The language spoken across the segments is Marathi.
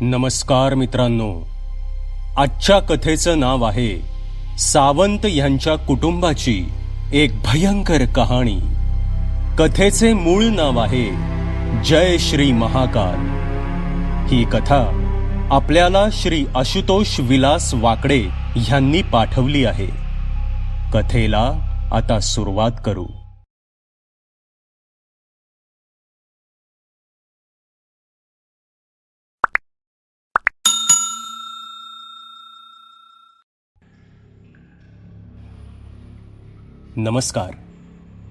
नमस्कार मित्रांनो. आजच्या कथेचं नाव आहे सावंत यांच्या कुटुंबाची एक भयंकर कहाणी. कथेचे मूळ नाव आहे जय श्री महाकाल. ही कथा आपल्याला श्री आशुतोष विलास वाकडे यांनी पाठवली आहे. कथेला आता सुरुवात करू. नमस्कार.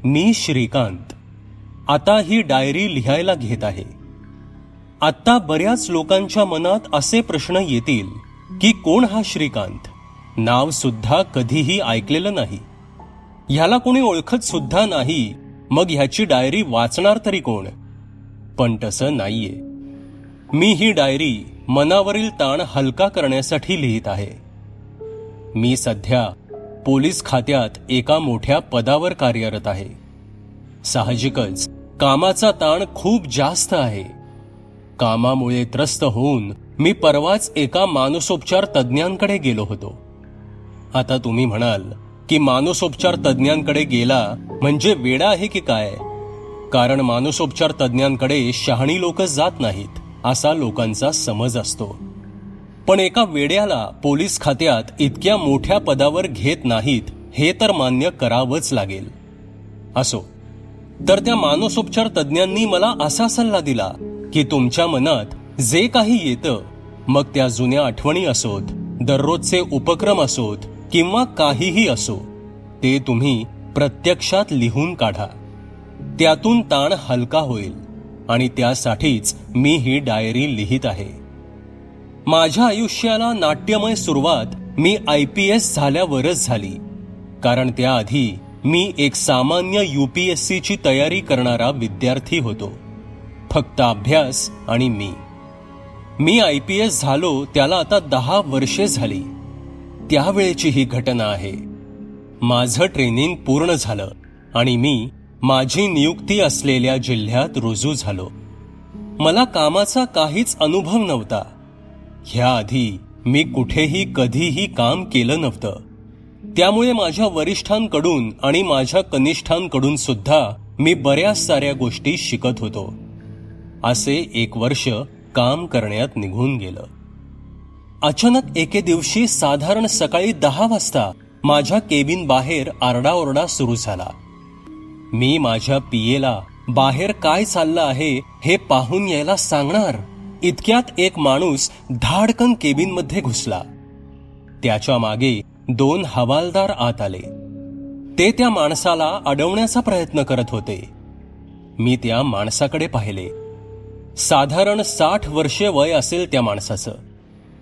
मी श्रीकांत. आता ही डायरी लिहायला घेत आहे. आत्ता बऱ्याच लोकांच्या मनात असे प्रश्न येतील की कोण हा श्रीकांत? नाव सुद्धा कधीही ऐकलेलं नाही. ह्याला कोणी ओळखत सुद्धा नाही मग ह्याची डायरी वाचणार तरी कोण? पण तसं नाहीये. मी ही डायरी मनावरील ताण हलका करण्यासाठी लिहित आहे. मी सध्या पोलीस खात्यात एका मोठ्या पदावर कार्यरत आहे. साहजिकच कामाचा ताण खूप जास्त आहे. कामामुळे त्रस्त होऊन मी परवाच एका मानसोपचार तज्ज्ञांकडे गेलो होतो. आता तुम्ही म्हणाल की मानसोपचार तज्ज्ञांकडे गेला म्हणजे वेडा आहे की काय? कारण मानसोपचार तज्ज्ञांकडे शहाणी लोक जात नाहीत असा लोकांचा समज असतो. पण एका वेड्याला पोलीस खात्यात इतक्या मोठ्या पदावर घेत नाहीत हे तर मान्य करावंच लागेल. असो तर त्या मानसोपचार तज्ज्ञांनी मला असा सल्ला दिला की तुमच्या मनात जे काही येतं मग त्या जुन्या आठवणी असोत दररोजचे उपक्रम असोत किंवा काहीही असो ते तुम्ही प्रत्यक्षात लिहून काढा. त्यातून ताण हलका होईल आणि त्यासाठीच मी ही डायरी लिहित आहे. माझ्या आयुष्याला नाट्यमय सुरुवात मी आय पी एस झाल्यावरच झाली. कारण त्याआधी मी एक सामान्य यू पी एस सीची तयारी करणारा विद्यार्थी होतो. फक्त अभ्यास आणि मी. मी आय पी एस झालो त्याला आता दहा वर्षे झाली. त्यावेळेची ही घटना आहे. माझं ट्रेनिंग पूर्ण झालं आणि मी माझी नियुक्ती असलेल्या जिल्ह्यात रुजू झालो. मला कामाचा काहीच अनुभव नव्हता. ह्याआधी मी कुठेही कधीही काम केलं नव्हतं. त्यामुळे माझ्या वरिष्ठांकडून आणि माझ्या कनिष्ठांकडून सुद्धा मी बऱ्याच साऱ्या गोष्टी शिकत होतो. असे एक वर्ष काम करण्यात निघून गेलं. अचानक एके दिवशी साधारण सकाळी दहा वाजता माझ्या केबिन बाहेर आरडाओरडा सुरू झाला. मी माझ्या पियेला बाहेर काय चाललं आहे हे पाहून यायला सांगणार? इतक्यात एक माणूस धाडकन केबिनमध्ये घुसला. त्याच्यामागे दोन हवालदार आत आले. ते त्या माणसाला अडवण्याचा प्रयत्न करत होते. मी त्या माणसाकडे पाहिले. साधारण साठ वर्षे वय असेल त्या माणसाचं.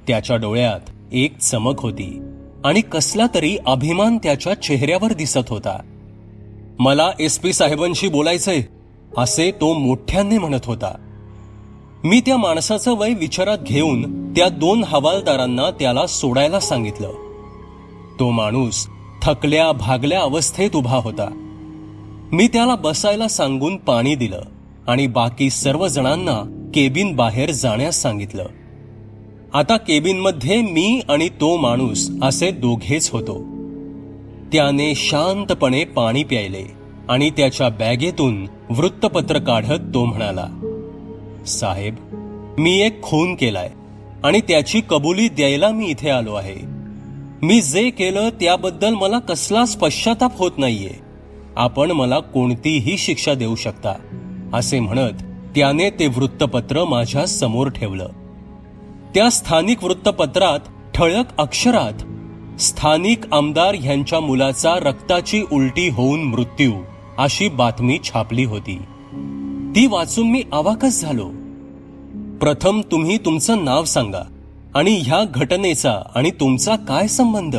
त्याच्या डोळ्यात एक चमक होती आणि कसला तरी अभिमान त्याच्या चेहऱ्यावर दिसत होता. मला एस पी साहेबांशी बोलायचंय असे तो मोठ्याने म्हणत होता. मी त्या माणसाचं वय विचारात घेऊन त्या दोन हवालदारांना त्याला सोडायला सांगितलं. तो माणूस थकल्या भागल्या अवस्थेत उभा होता. मी त्याला बसायला सांगून पाणी दिलं आणि बाकी सर्व जणांना केबिन बाहेर जाण्यास सांगितलं. आता केबिनमध्ये मी आणि तो माणूस असे दोघेच होतो. त्याने शांतपणे पाणी प्यायले आणि त्याच्या बॅगेतून वृत्तपत्र काढत तो म्हणाला साहेब मी एक खून केलाय आणि त्याची कबुली द्यायला मी इथे आलो आहे. मी जे केलं त्याबद्दल मला कसलाच पश्चाताप होत नाहीये. आपण मला कोणतीही शिक्षा देऊ शकता असे म्हणत त्याने ते वृत्तपत्र माझ्यासमोर ठेवलं. त्या स्थानिक वृत्तपत्रात ठळक अक्षरात स्थानिक आमदार ह्यांच्या मुलाचा रक्ताची उलटी होऊन मृत्यू अशी बातमी छापली होती. ती वाचून मी अवाकच झालो. प्रथम तुम्ही तुमचं नाव सांगा आणि ह्या घटनेचा आणि तुमचा काय संबंध?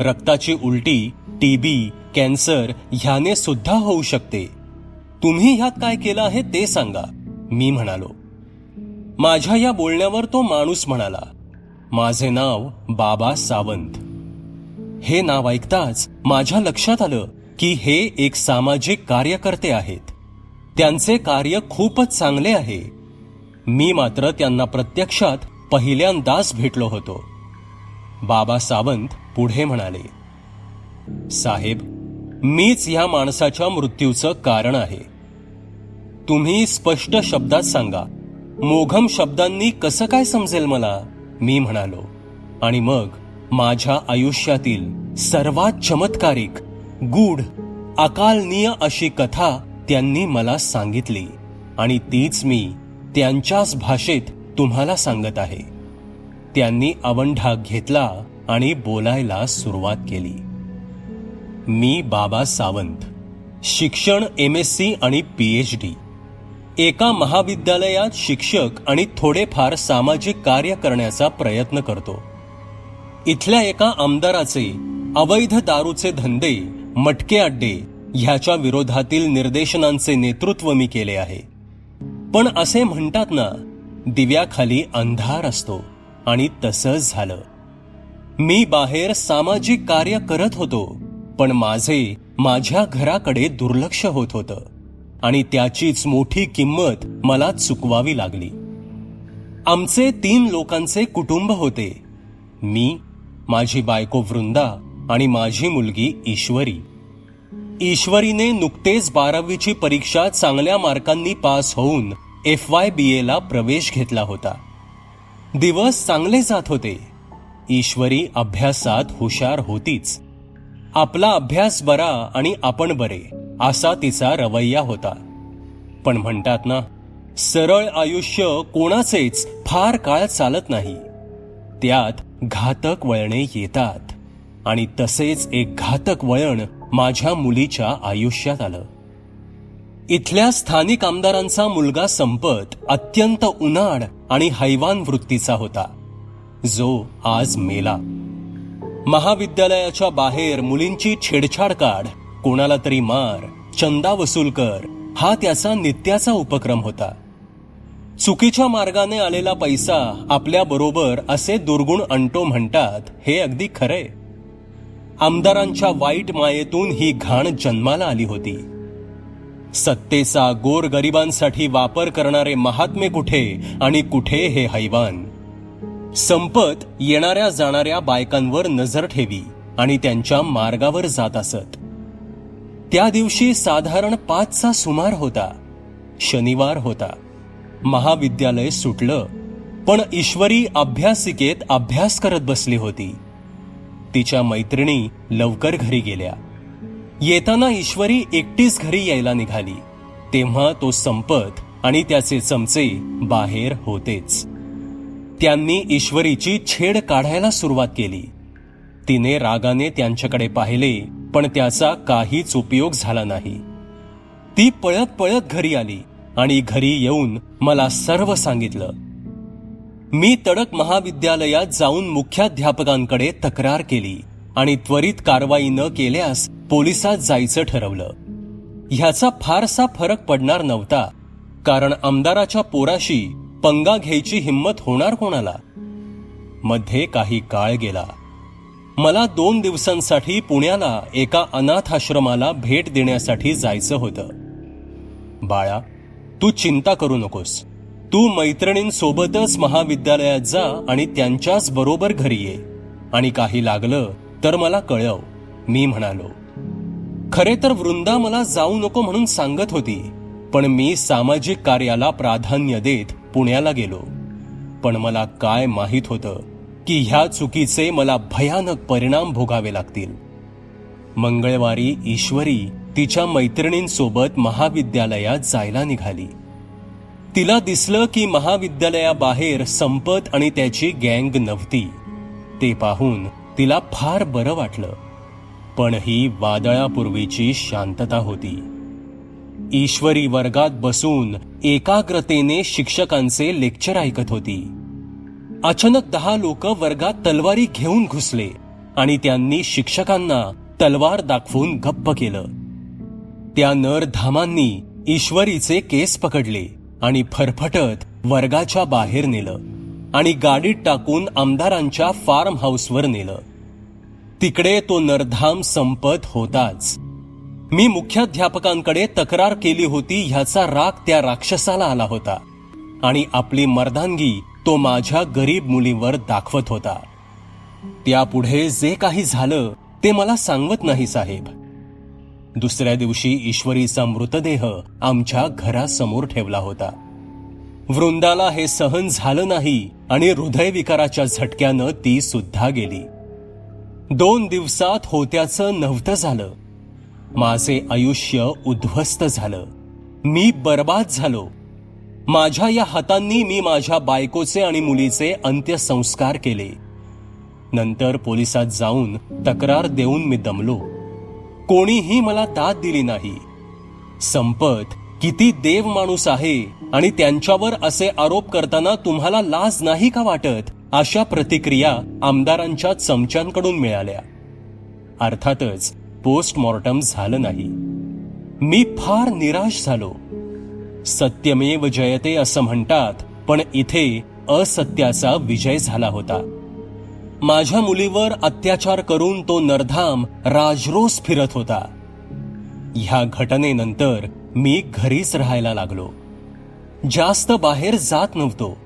रक्ताची उलटी टीबी कॅन्सर ह्याने सुद्धा होऊ शकते. तुम्ही ह्यात काय केलं आहे ते सांगा मी म्हणालो. माझ्या या बोलण्यावर तो माणूस म्हणाला माझे नाव बाबा सावंत. हे नाव ऐकताच माझ्या लक्षात आलं की हे एक सामाजिक कार्यकर्ते आहेत. त्यांचे कार्य खूपच चांगले आहे. मी मात्र त्यांना प्रत्यक्षात पहिल्यांदाच भेटलो होतो. बाबा सावंत पुढे म्हणाले साहेब मीच ह्या माणसाच्या मृत्यूचं कारण आहे. तुम्ही स्पष्ट शब्दात सांगा मोघम शब्दांनी कसं काय समजेल मला? मी म्हणालो आणि मग माझ्या आयुष्यातील सर्वात चमत्कारिक गूढ अकालनीय अशी कथा त्यांनी मला सांगितली आणि तीच मी त्यांच्याच भाषेत तुम्हाला सांगत आहे. त्यांनी अवंढा घेतला आणि बोलायला सुरुवात केली. मी बाबा सावंत शिक्षण एम एस सी आणि पी एच डी एका महाविद्यालयात शिक्षक आणि थोडेफार सामाजिक कार्य करण्याचा प्रयत्न करतो. इथल्या एका आमदाराचे अवैध दारूचे धंदे मटके अड्डे ह्याच्या विरोधातील निर्देशनांचे नेतृत्व मी केले आहे. पण असे म्हणतात ना दिव्याखाली अंधार असतो आणि तसंच झालं. मी बाहेर सामाजिक कार्य करत होतो पण माझे माझ्या घराकडे दुर्लक्ष होत होतं आणि त्याचीच मोठी किंमत मला चुकवावी लागली. आमचे तीन लोकांचे कुटुंब होते. मी माझी बायको वृंदा आणि माझी मुलगी ईश्वरी. ईश्वरीने नुकतेच बारावीची परीक्षा चांगल्या मार्कांनी पास होऊन एफ वाय बी एला प्रवेश घेतला होता. दिवस चांगले जात होते. ईश्वरी अभ्यासात हुशार होतीच. आपला अभ्यास बरा आणि आपण बरे असा तिचा रवैया होता. पण म्हणतात ना सरळ आयुष्य कोणाचेच फार काळ चालत नाही. त्यात घातक वळणे येतात आणि तसेच एक घातक वळण माझ्या मुलीच्या आयुष्यात आलं. इथल्या स्थानिक आमदारांचा मुलगा संपत अत्यंत उन्हाळ आणि हैवान वृत्तीचा होता. जो आज मेला. महाविद्यालयाच्या बाहेर मुलींची छेडछाड काढ कोणाला तरी मार चंदा वसूल कर हा त्याचा नित्याचा उपक्रम होता. चुकीच्या मार्गाने आलेला पैसा आपल्या बरोबर असे दुर्गुण अंटो म्हणतात हे अगदी खरे. आमदारांच्या वाईट मायेतून ही घाण जन्माला आली होती. सत्तेचा गोर गरिबांसाठी वापर करणारे महात्मे कुठे आणि कुठे हे हैवान? संपत येणाऱ्या जाणाऱ्या बायकांवर नजर ठेवी आणि त्यांच्या मार्गावर जात असत. त्या दिवशी साधारण पाचचा सुमार होता. शनिवार होता. महाविद्यालय सुटलं. पण ईश्वरी अभ्यासिकेत अभ्यास करत बसली होती. तिच्या मैत्रिणी लवकर घरी गेल्या. येताना ईश्वरी एकटीच घरी यायला निघाली. तेव्हा तो संपत आणि त्याचे चमचे बाहेर होतेच. त्यांनी ईश्वरीची छेड काढायला सुरुवात केली. तिने रागाने त्यांच्याकडे पाहिले पण त्याचा काहीच उपयोग झाला नाही. ती पळत पळत घरी आली आणि घरी येऊन मला सर्व सांगितलं. मी तडक महाविद्यालयात जाऊन मुख्याध्यापकांकडे तक्रार केली आणि त्वरित कारवाई न केल्यास पोलिसात जायचं ठरवलं. ह्याचा फारसा फरक पडणार नव्हता कारण आमदाराच्या पोराशी पंगा घ्यायची हिंमत होणार कोणाला? मध्ये काही काळ गेला. मला दोन दिवसांसाठी पुण्याला एका अनाथ आश्रमाला भेट देण्यासाठी जायचं होतं. बाळा तू चिंता करू नकोस. तू मैत्रिणींसोबतच महाविद्यालयात जा आणि त्यांच्याच बरोबर घरी ये. आणि काही लागलं तर मला कळव मी म्हणालो. खरे तर वृंदा मला जाऊ नको म्हणून सांगत होती पण मी सामाजिक कार्याला प्राधान्य देत पुण्याला गेलो. पण मला काय माहीत होतं की ह्या चुकीचे मला भयानक परिणाम भोगावे लागतील. मंगळवारी ईश्वरी तिच्या मैत्रिणींसोबत महाविद्यालयात जायला निघाली. तिला दिसलं की महाविद्यालयाबाहेर संपत आणि त्याची गँग नव्हती. ते पाहून तिला फार बरं वाटलं. पण ही वादळापूर्वीची शांतता होती. ईश्वरी वर्गात बसून एकाग्रतेने शिक्षकांचे लेक्चर ऐकत होती. अचानक दहा लोक वर्गात तलवारी घेऊन घुसले आणि त्यांनी शिक्षकांना तलवार दाखवून गप्प केलं. त्या नरधामांनी ईश्वरीचे केस पकडले. आणि फरफटत वर्गाच्या बाहेर नेलं आणि गाडीत टाकून आमदारांच्या फार्म हाऊसवर नेलं. तिकडे तो नरधाम संपत होताच. मी मुख्याध्यापकांकडे तक्रार केली होती ह्याचा राग त्या राक्षसाला आला होता आणि आपली मर्दानगी तो माझ्या गरीब मुलीवर दाखवत होता. त्यापुढे जे काही झालं ते मला सांगत नाही साहेब. दुसऱ्या दिवशी ईश्वरीचा मृतदेह आमच्या घरासमोर ठेवला होता. वृंदाला हे सहन झालं नाही आणि हृदयविकाराच्या झटक्यानं ती सुद्धा गेली. दोन दिवसात होत्याचं नव्हतं झालं. माझे आयुष्य उद्ध्वस्त झालं. मी बर्बाद झालो. माझ्या या हातांनी मी माझ्या बायकोचे आणि मुलीचे अंत्यसंस्कार केले. नंतर पोलिसात जाऊन तक्रार देऊन मी दमलो. कोणीही मला दाद दिली नाही. संपत किती देव माणूस आहे आणि त्यांच्यावर असे आरोप करताना तुम्हाला लाज नाही का वाटत? अशा प्रतिक्रिया आमदारांच्या चमच्यांकडून मिळाल्या. अर्थातच पोस्टमॉर्टम झालं नाही. मी फार निराश झालो. सत्यमेव जयते असं म्हणतात पण इथे असत्याचा विजय झाला होता. माझ्या मुलीवर अत्याचार करून तो नरधाम राजरोस फिरत होता. ह्या घटनेनंतर मी घरीच राहायला लागलो. जास्त बाहेर जात नव्हतो.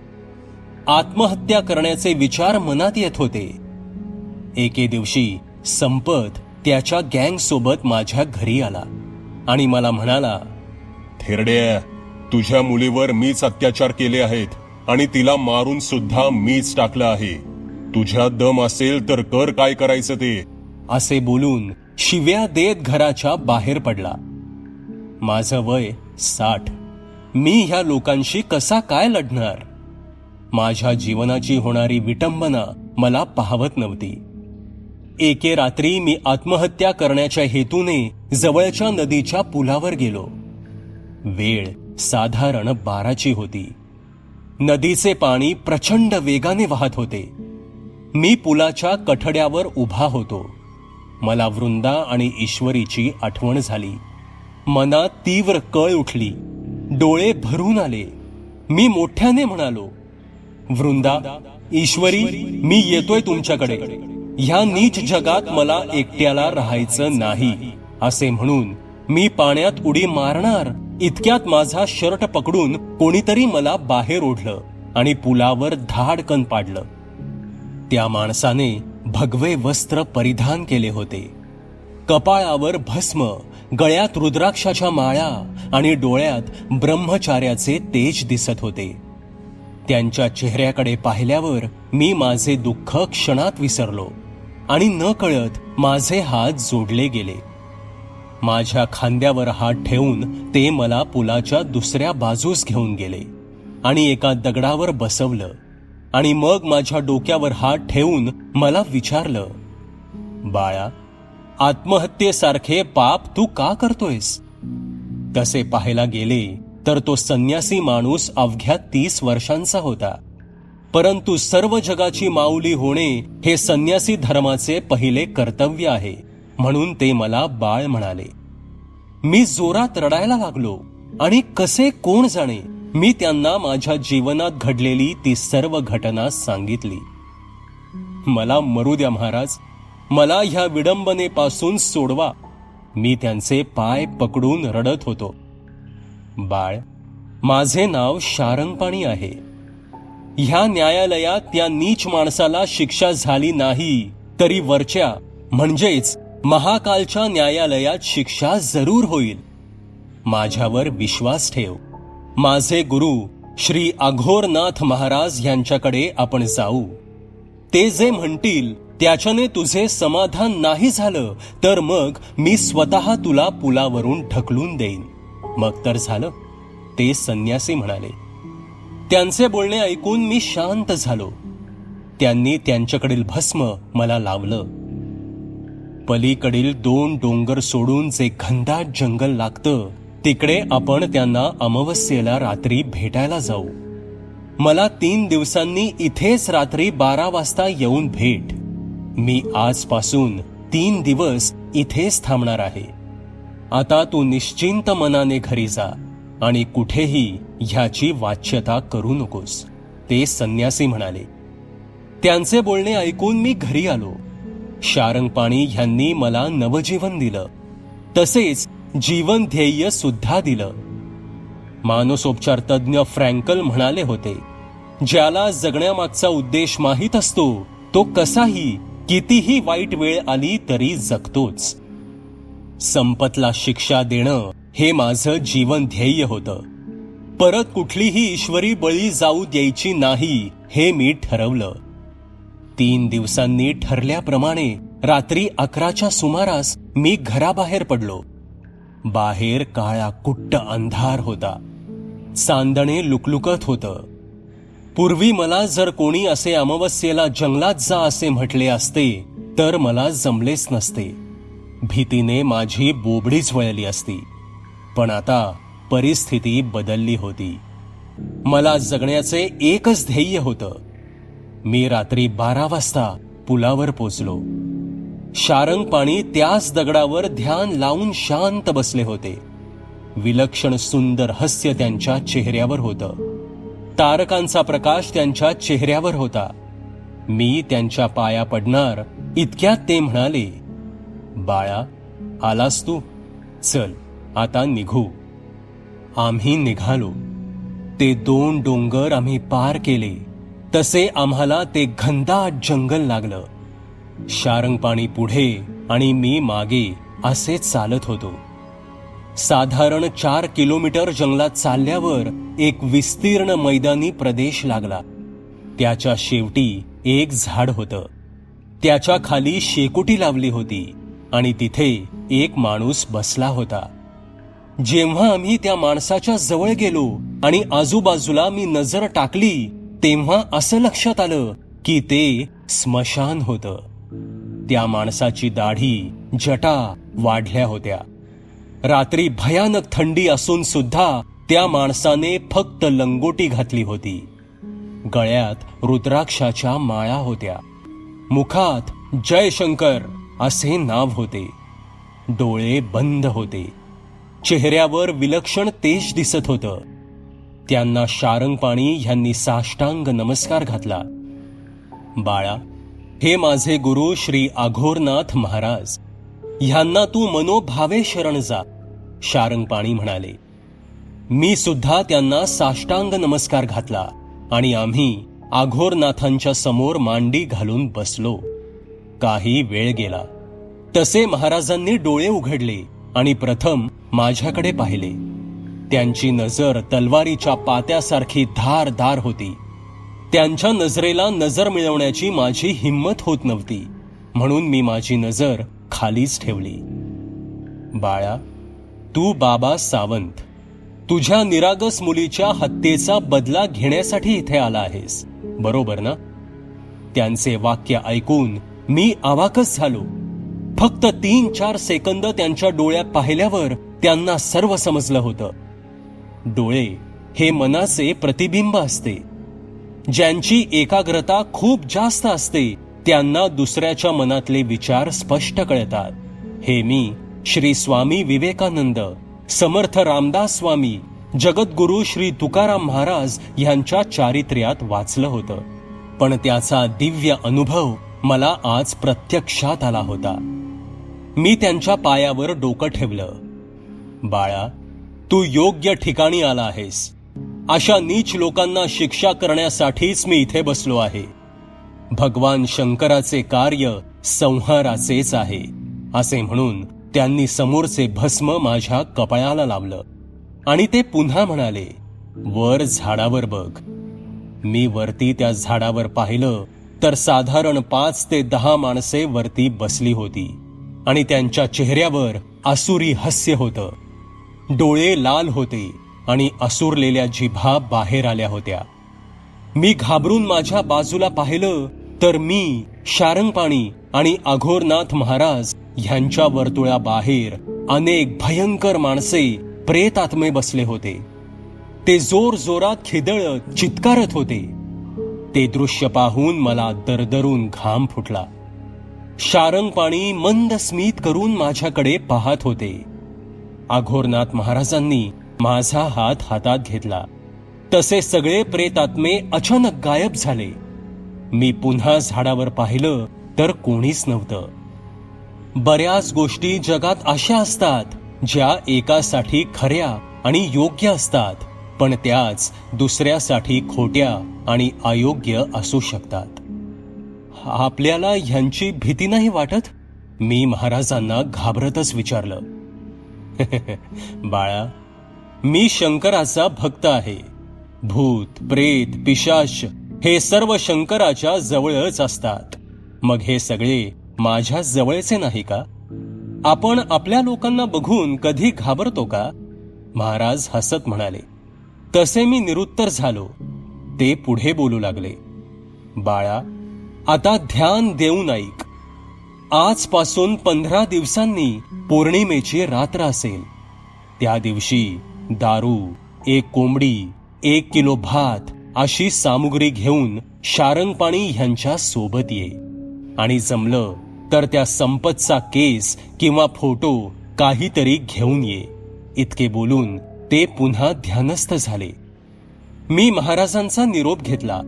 आत्महत्या करण्याचे विचार मनात येत होते. एके दिवशी संपत त्याच्या गँग सोबत माझ्या घरी आला आणि मला म्हणाला थेरड्या तुझ्या मुलीवर मीच अत्याचार केले आहेत आणि तिला मारून सुद्धा मीच टाकलं आहे. तुझ्या दम असेल तर कर काय करायचं ते. असे बोलून शिव्या देत घराच्या बाहेर पडला. माझं वय साठ. मी ह्या लोकांशी कसा काय लढणार? माझ्या जीवनाची होणारी विटंबना मला पाहवत नव्हती. एके रात्री मी आत्महत्या करण्याच्या हेतूने जवळच्या नदीच्या पुलावर गेलो. वेळ साधारण बाराची होती. नदीचे पाणी प्रचंड वेगाने वाहत होते. मी पुलाच्या कठड्यावर उभा होतो. मला वृंदा आणि ईश्वरीची आठवण झाली. मनात तीव्र कळ उठली. डोळे भरून आले. मी मोठ्याने म्हणालो वृंदा ईश्वरी मी येतोय तुमच्याकडे. ह्या नीच जगात मला एकट्याला राहायचं नाही. असे म्हणून मी पाण्यात उडी मारणार इतक्यात माझा शर्ट पकडून कोणीतरी मला बाहेर ओढलं आणि पुलावर धाडकन पाडलं. त्या माणसाने भगवे वस्त्र परिधान केले होते. कपाळावर भस्म गळ्यात रुद्राक्षाच्या माळा आणि डोळ्यात ब्रह्मचार्याचे तेज दिसत होते. त्यांच्या चेहऱ्याकडे पाहिल्यावर मी माझे दुःख क्षणात विसरलो आणि न कळत माझे हात जोडले गेले. माझ्या खांद्यावर हात ठेवून ते मला पुलाच्या दुसऱ्या बाजूस घेऊन गेले आणि एका दगडावर बसवलं. आणि मग माझ्या डोक्यावर हात ठेवून मला विचारलं बाळा आत्महत्येसारखे पाप तू का करतोयस? तसे पाहायला गेले तर तो संन्यासी माणूस अवघ्या तीस वर्षांचा होता. परंतु सर्व जगाची माऊली होणे हे संन्यासी धर्माचे पहिले कर्तव्य आहे म्हणून ते मला बाळ म्हणाले. मी जोरात रडायला लागलो आणि कसे कोण जाणे? मी त्यांना माझ्या जीवनात घडलेली ती सर्व घटना सांगितली. मला मरू द्या महाराज. मला ह्या विडंबनेपासून सोडवा. मी त्यांचे पाय पकडून रडत होतो. बाळ माझे नाव शारंगपाणी आहे. ह्या न्यायालयात त्या नीच माणसाला शिक्षा झाली नाही तरी वरच्या म्हणजेच महाकालच्या न्यायालयात शिक्षा जरूर होईल. माझ्यावर विश्वास ठेव. माझे गुरु श्री अघोरनाथ महाराज यांच्याकडे आपण जाऊ. ते जे म्हणतील त्याच्याने तुझे समाधान नाही झालं तर मग मी स्वतः तुला पुलावरून ढकलून देईन. मग तर झालं. ते संन्यासी म्हणाले. त्यांचे बोलणे ऐकून मी शांत झालो. त्यांनी त्यांच्याकडील भस्म मला लावलं. पलीकडील दोन डोंगर सोडून जे घनदाट जंगल लागतं तिकडे आपण त्यांना अमावस्येला रात्री भेटायला जाऊ. मला तीन दिवसांनी इथेच रात्री बारा वाजता येऊन भेट. मी आजपासून तीन दिवस इथेच थांबणार आहे. आता तू निश्चिंत मनाने घरी जा आणि कुठेही ह्याची वाच्यता करू नकोस ते संन्यासी म्हणाले. त्यांचे बोलणे ऐकून मी घरी आलो. शारंगपाणी ह्यांनी मला नवजीवन दिलं. तसेच जीवन ध्येय सुद्धा दिलं. मानसोपचार तज्ज्ञ फ्रँकल म्हणाले होते ज्याला जगण्यामागचा उद्देश माहीत असतो तो कसाही कितीही वाईट वेळ आली तरी जगतोच. संपतला शिक्षा देणं हे माझं जीवन ध्येय होतं. परत कुठलीही ईश्वरी बळी जाऊ द्यायची नाही हे मी ठरवलं. तीन दिवसांनी ठरल्याप्रमाणे रात्री अकराच्या सुमारास मी घराबाहेर पडलो. बाहेर काळा कुट्ट अंधार होता. चांदणे लुकलुकत होतं. पूर्वी मला जर कोणी असे अमावस्येला जंगलात जा असे म्हटले असते तर मला जमलेच नसते. भीतीने माझी बोबडीच वळली असती. पण आता परिस्थिती बदलली होती. मला जगण्याचे एकच ध्येय होतं. मी रात्री बारा वाजता पुलावर पोचलो. शारंग पाणी त्याच दगडावर ध्यान लावून शांत बसले होते. विलक्षण सुंदर हास्य त्यांच्या चेहऱ्यावर होतं. तारकांचा प्रकाश त्यांच्या चेहऱ्यावर होता. मी त्यांच्या पाया पडणार इतक्यात ते म्हणाले बाळा आलास तू? चल आता निघू. आम्ही निघालो. ते दोन डोंगर आम्ही पार केले. तसे आम्हाला ते घनदाट जंगल लागलं. शारंगपाणी पुढे आणि मी मागे असे चालत होतो. साधारण चार किलोमीटर जंगलात चालल्यावर एक विस्तीर्ण मैदानी प्रदेश लागला. त्याच्या शेवटी एक झाड होतं. त्याच्याखाली शेकोटी लावली होती आणि तिथे एक माणूस बसला होता. जेव्हा आम्ही त्या माणसाच्या जवळ गेलो आणि आजूबाजूला मी नजर टाकली तेव्हा असं लक्षात आलं की ते स्मशान होतं. त्या माणसाची दाढी जटा वाढल्या होत्या. रात्री भयानक थंडी असून सुद्धा त्या माणसाने फक्त लंगोटी घातली होती. गळ्यात रुद्राक्षाच्या माळा होत्या. मुखात जयशंकर असे नाव होते. डोळे बंद होते. चेहऱ्यावर विलक्षण तेज दिसत होतं. त्यांना शारंगपाणी ह्यांनी साष्टांग नमस्कार घातला. बाळा हे माझे गुरु श्री आघोरनाथ महाराज. ह्यांना तू मनोभावे शरण जा शारंगपाणी म्हणाले. मी सुद्धा त्यांना साष्टांग नमस्कार घातला आणि आम्ही आघोरनाथांच्या समोर मांडी घालून बसलो. काही वेळ गेला. तसे महाराजांनी डोळे उघडले आणि प्रथम माझ्याकडे पाहिले. त्यांची नजर तलवारीच्या पात्यासारखी धारधार होती. त्यांच्या नजरेला नजर मिळवण्याची माझी हिंमत होत नव्हती. म्हणून मी माझी नजर खालीच ठेवली. बाळा तू बाबा सावंत. तुझ्या निरागस मुलीच्या हत्येचा बदला घेण्यासाठी इथे आला आहेस. बरोबर ना? त्यांचे वाक्य ऐकून मी आवाकच झालो. फक्त तीन चार सेकंद त्यांच्या डोळ्यात पाहिल्यावर त्यांना सर्व समजलं होतं. डोळे हे मनाचे प्रतिबिंब असते. ज्यांची एकाग्रता खूप जास्त असते त्यांना दुसऱ्याच्या मनातले विचार स्पष्ट कळतात. हे मी श्री स्वामी विवेकानंद समर्थ रामदास स्वामी जगद्गुरु श्री तुकाराम महाराज यांच्या चारित्र्यात वाचलं होतं. पण त्याचा दिव्य अनुभव मला आज प्रत्यक्षात आला होता. मी त्यांच्या पायावर डोकं ठेवलं. बाळा तू योग्य ठिकाणी आला आहेस. अशा नीच लोकांना शिक्षा करण्यासाठीच मी इथे बसलो आहे. भगवान शंकराचे कार्य संहाराचेच आहे असे म्हणून त्यांनी समोरचे भस्म माझ्या कपाळाला लावलं. आणि ते पुन्हा म्हणाले वर झाडावर बघ. मी वरती त्या झाडावर पाहिलं तर साधारण पाच ते दहा माणसे वरती बसली होती. आणि त्यांच्या चेहऱ्यावर आसुरी हास्य होतं. डोळे लाल होते. आणि असुरलेल्या जिभा बाहेर आल्या होत्या. मी घाबरून माझ्या बाजूला पाहिलं तर मी शारंगपाणी आणि अघोरनाथ महाराज ह्यांच्या वर्तुळाबाहेर अनेक भयंकर माणसे प्रेतात्मे बसले होते. ते जोर जोरात खिदळत चित्कारत होते. ते दृश्य पाहून मला दरदरून घाम फुटला. शारंगपाणी मंद स्मित करून माझ्याकडे पाहत होते. अघोरनाथ महाराजांनी माझा हात हातात घेतला. तसे सगळे प्रेतात्मे अचानक गायब झाले. मी पुन्हा झाडावर पाहिलं तर कोणीच नव्हतं. बऱ्याच गोष्टी जगात अशा असतात ज्या एकासाठी खऱ्या आणि योग्य असतात पण त्याच दुसऱ्यासाठी खोट्या आणि अयोग्य असू शकतात. आपल्याला ह्यांची भीती नाही वाटत? मी महाराजांना घाबरतच विचारलं. बाळा मी शंकराचा भक्त आहे. भूत प्रेत पिशाच हे सर्व शंकराच्या जवळच असतात. मग हे सगळे माझ्या जवळचे नाही का? आपण आपल्या लोकांना बघून कधी घाबरतो का? महाराज हसत म्हणाले. तसे मी निरुत्तर झालो. ते पुढे बोलू लागले. बाळा आता ध्यान देऊन ऐक. आजपासून पंधरा दिवसांनी पौर्णिमेची रात्र असेल. त्या दिवशी दारू एक कोंबडी एक किलो भात अशी सामुग्री घेऊन शारंगपाणी ह्यांच्या सोबत ये. आणि जमलं तर त्या संपतचा केस किंवा फोटो काहीतरी घेऊन ये. इतके बोलून ते पुन्हा ध्यानस्थ झाले. मी महाराजांचा निरोप घेतला.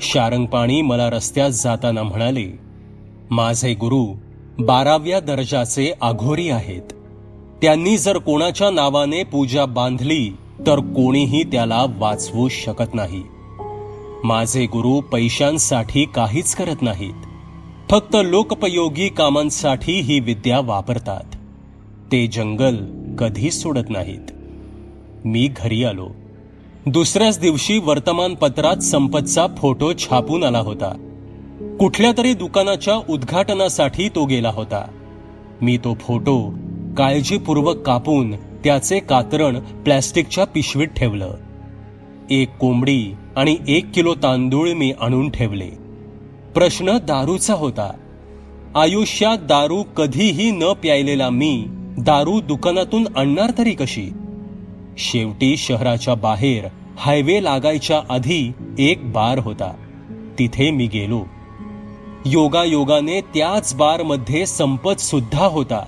शारंगपाणी मला रस्त्यात जाताना म्हणाले माझे गुरु बाराव्या दर्जाचे आघोरी आहेत. त्यांनी जर कोणाच्या नावाने पूजा बांधली तर कोणीही त्याला वाचवू शकत नाही. माझे गुरु पैशांसाठी काहीच करत नाहीत. फक्त लोकपयोगी कामांसाठी ही विद्या वापरतात. ते जंगल कधी सोडत नाहीत. मी घरी आलो. दुसऱ्याच दिवशी वर्तमानपत्रात संपतचा फोटो छापून आला होता. कुठल्या तरी दुकानाच्या उद्घाटनासाठी तो गेला होता. मी तो फोटो काळजीपूर्वक कापून त्याचे कातरण प्लॅस्टिकच्या पिशवीत ठेवलं. एक कोंबडी आणि एक किलो तांदूळ मी आणून ठेवले. प्रश्न दारूचा होता. आयुष्यात दारू कधीही न प्यायलेला मी दारू दुकानातून आणणार तरी कशी? शेवटी शहराच्या बाहेर हायवे लागायच्या आधी एक बार होता. तिथे मी गेलो. योगायोगाने त्याच बारमध्ये संपत सुद्धा होता.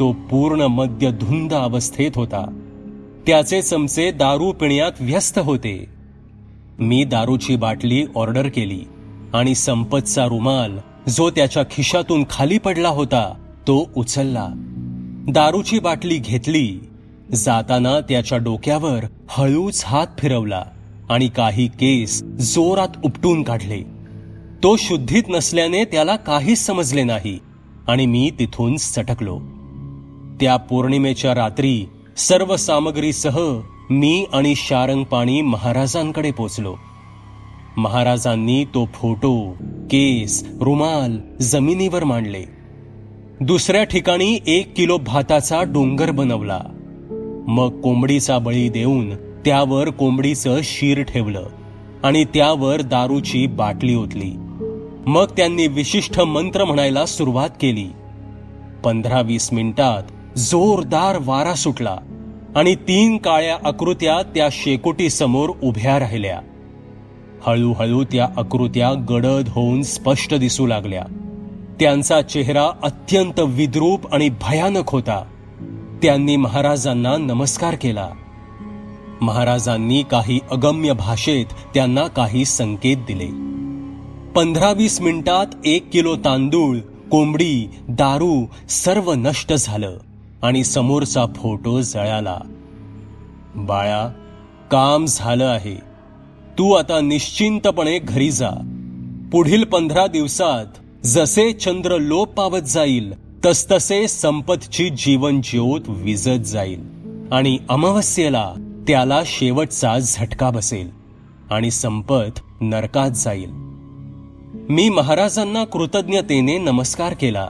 तो पूर्ण मद्यधुंद अवस्थेत होता. त्याचे चमचे दारू पिण्यात व्यस्त होते. मी दारूची बाटली ऑर्डर केली आणि संपतचा रुमाल जो त्याच्या खिशातून खाली पडला होता तो उचलला. दारूची बाटली घेतली. जाताना त्याच्या डोक्यावर हळूच हात फिरवला आणि काही केस जोरात उपटून काढले. तो शुद्धीत नसल्याने त्याला काहीच समजले नाही आणि मी तिथून सटकलो. त्या पौर्णिमेच्या रात्री सर्व सामग्रीसह मी आणि शारंगपाणी महाराजांकडे पोचलो. महाराजांनी तो फोटो केस रुमाल जमिनीवर मांडले. दुसऱ्या ठिकाणी एक किलो भाताचा डोंगर बनवला. मग कोंबडीचा बळी देऊन त्यावर कोंबडीचं शीर ठेवलं आणि त्यावर दारूची बाटली ओतली. मग त्यांनी विशिष्ट मंत्र म्हणायला सुरुवात केली. पंधरा वीस मिनिटात जोरदार वारा सुटला आणि तीन काळ्या आकृत्या त्या शेकोटी समोर उभ्या राहिल्या. हळूहळू त्या आकृत्या गडद होऊन स्पष्ट दिसू लागल्या. त्यांचा चेहरा अत्यंत विद्रूप आणि भयानक होता. त्यांनी महाराजांना नमस्कार केला. महाराजांनी काही अगम्य भाषेत त्यांना काही संकेत दिले. पंधरा वीस मिनिटात एक किलो तांदूळ कोंबडी दारू सर्व नष्ट झालं. आणि समोरचा फोटो जळाला. बाळा काम झालं आहे. तू आता निश्चिंतपणे घरी जा. पुढील पंधरा दिवसात जसे चंद्र लोप पावत जाईल तसतसे संपतची जीवन ज्योत विजत जाईल. आणि अमावस्येला त्याला शेवटचा झटका बसेल आणि संपत नरकात जाईल. मी महाराजांना कृतज्ञतेने नमस्कार केला.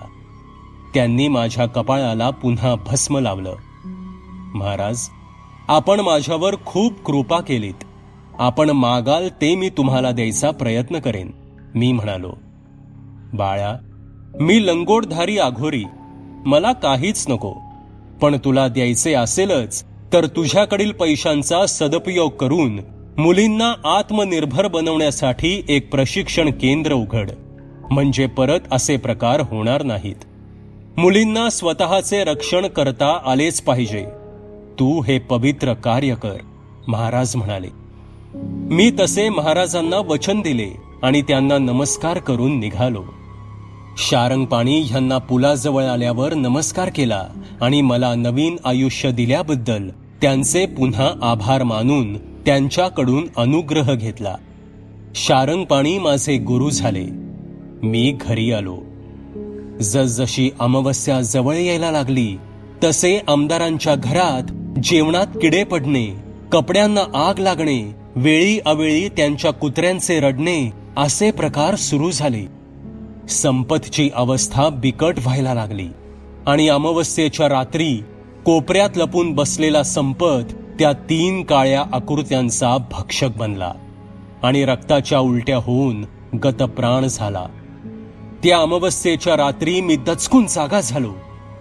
त्यांनी माझ्या कपाळाला पुन्हा भस्म लावलं. महाराज आपण माझ्यावर खूप कृपा केलीत. आपण मागाल ते मी तुम्हाला द्यायचा प्रयत्न करेन मी म्हणालो. बाळा मी लंगोटधारी आघोरी. मला काहीच नको. पण तुला द्यायचे असेलच तर तुझ्याकडील पैशांचा सदुपयोग करून मुलींना आत्मनिर्भर बनवण्यासाठी एक प्रशिक्षण केंद्र उघड. म्हणजे परत असे प्रकार होणार नाहीत. मुलींना स्वतःचे रक्षण करता आलेच पाहिजे. तू हे पवित्र कार्य कर महाराज म्हणाले. मी तसे महाराजांना वचन दिले आणि त्यांना नमस्कार करून निघालो. शारंगपाणी ह्यांना पुलाजवळ आल्यावर नमस्कार केला आणि मला नवीन आयुष्य दिल्याबद्दल त्यांचे पुन्हा आभार मानून त्यांच्याकडून अनुग्रह घेतला. शारंगपाणी माझे गुरु झाले. मी घरी आलो. जसजशी अमावस्या जवळ यायला लागली तसे आमदारांच्या घरात जेवणात किडे पडणे कपड्यांना आग लागणे वेळी अवेळी त्यांच्या कुत्र्यांचे रडणे असे प्रकार सुरू झाले. संपतची अवस्था बिकट व्हायला लागली आणि अमावस्येच्या रात्री कोपऱ्यात लपून बसलेला संपत त्या तीन काळ्या आकृत्यांचा भक्षक बनला आणि रक्ताच्या उलट्या होऊन गतप्राण झाला. त्या अमावस्येच्या रात्री मी दचकून जागा झालो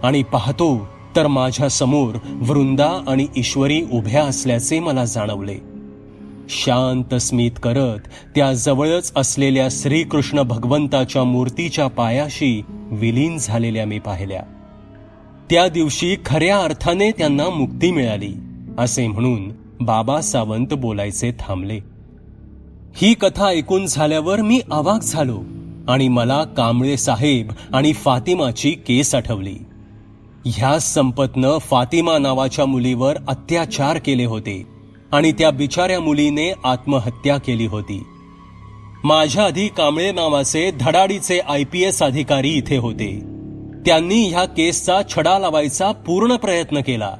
आणि पाहतो तर माझ्यासमोर वृंदा आणि ईश्वरी उभ्या असल्याचे मला जाणवले. शांत स्मित करत त्या जवळच असलेल्या श्रीकृष्ण भगवंताच्या मूर्तीच्या पायाशी विलीन झालेल्या मी पाहिल्या. त्या दिवशी खऱ्या अर्थाने त्यांना मुक्ती मिळाली असे म्हणून बाबा सावंत बोलायचे थांबले. ही कथा ऐकून झाल्यावर मी अवाक झालो. आणि मला कांबळे साहेब आणि फातिमाची केस आठवली. ह्या संपतनं फातिमा नावाच्या मुलीवर अत्याचार केले होते आणि त्या बिचाऱ्या मुलीने आत्महत्या केली होती. माझ्या आधी कांबळे नावाचे धडाडीचे आय पी एस अधिकारी इथे होते. त्यांनी ह्या केसचा छडा लावायचा पूर्ण प्रयत्न केला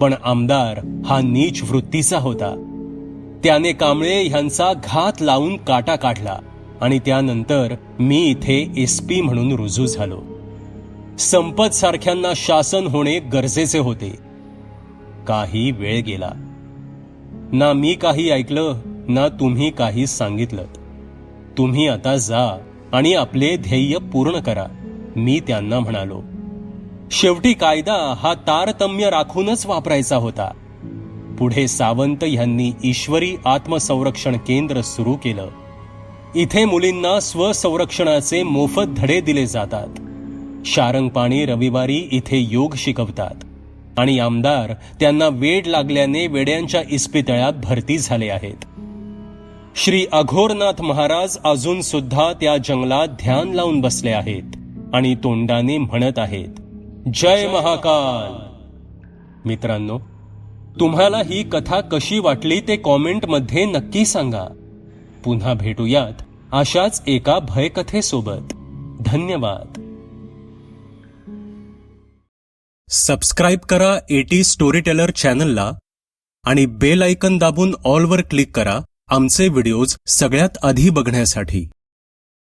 पण आमदार हा नीच वृत्तीचा होता. त्याने कांबळे ह्यांचा घात लावून काटा काढला. आणि त्यानंतर मी इथे एस पी म्हणून रुजू झालो. संपत सारख्यांना शासन होणे गरजेचे होते. काही वेळ गेला. ना मी काही ऐकलं ना तुम्ही काही सांगितलं. तुम्ही आता जा आणि आपले ध्येय पूर्ण करा मी त्यांना म्हणालो. शेवटी कायदा हा तारतम्य राखूनच वापरायचा होता. पुढे सावंत यांनी ईश्वरी आत्मसंरक्षण केंद्र सुरू केलं. इथे मुलींना स्वसंरक्षणाचे मोफत धडे दिले जातात. शारंगपाणी रविवारी इथे योग शिकवतात. आणि आमदार त्यांना वेड लागल्याने वेड्यांच्या इस्पितळ्यात भरती झाले आहेत. श्री अघोरनाथ महाराज अजून सुद्धा त्या जंगलात ध्यान लावून बसले आहेत आणि तोंडाने म्हणत आहेत जय महाकाल. मित्रांनो तुम्हाला ही कथा कशी वाटली ते कॉमेंटमध्ये नक्की सांगा. पुन्हा भेटूयात अशाच एका भयकथेसोबत. धन्यवाद. सबस्क्राईब करा एटी स्टोरी टेलर चॅनलला आणि बेल आयकन दाबून ऑलवर क्लिक करा आमचे व्हिडिओज सगळ्यात आधी बघण्यासाठी.